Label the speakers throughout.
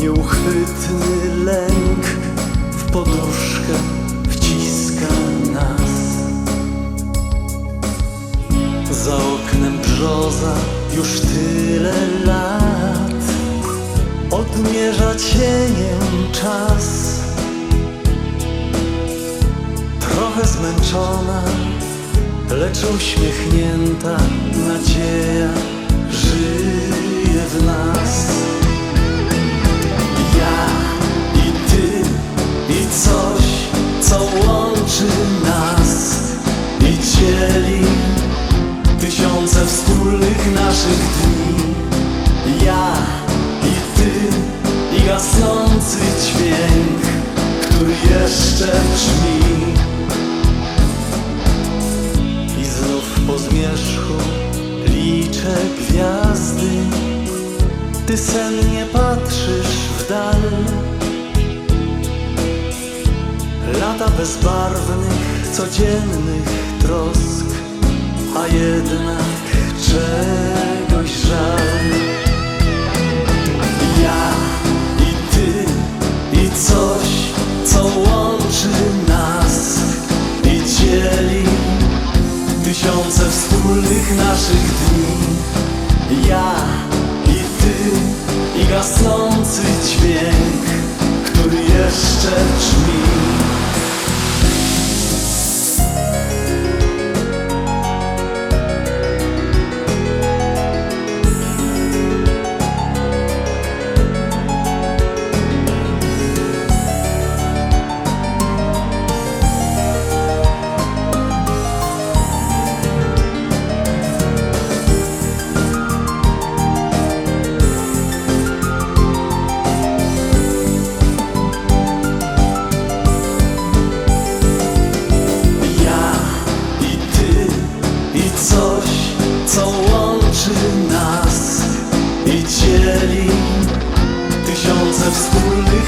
Speaker 1: Nieuchwytny lęk. W poduszkę wciska nas. Za oknem brzoza już tyle lat. Odmierza cieniem czas. Trochę zmęczona, lecz uśmiechnięta nadzieja żyje łączy nas i dzieli tysiące wspólnych naszych dni. Ja i ty i gasnący dźwięk, który jeszcze brzmi. I znów po zmierzchu liczę gwiazdy Ty sennie patrzysz w dal lata bezbarwnych, codziennych trosk, a jednak czegoś żal. Ja i ty i coś, co łączy nas i dzieli tysiące wspólnych naszych dni. Ja i ty i gasną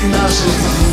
Speaker 1: наших.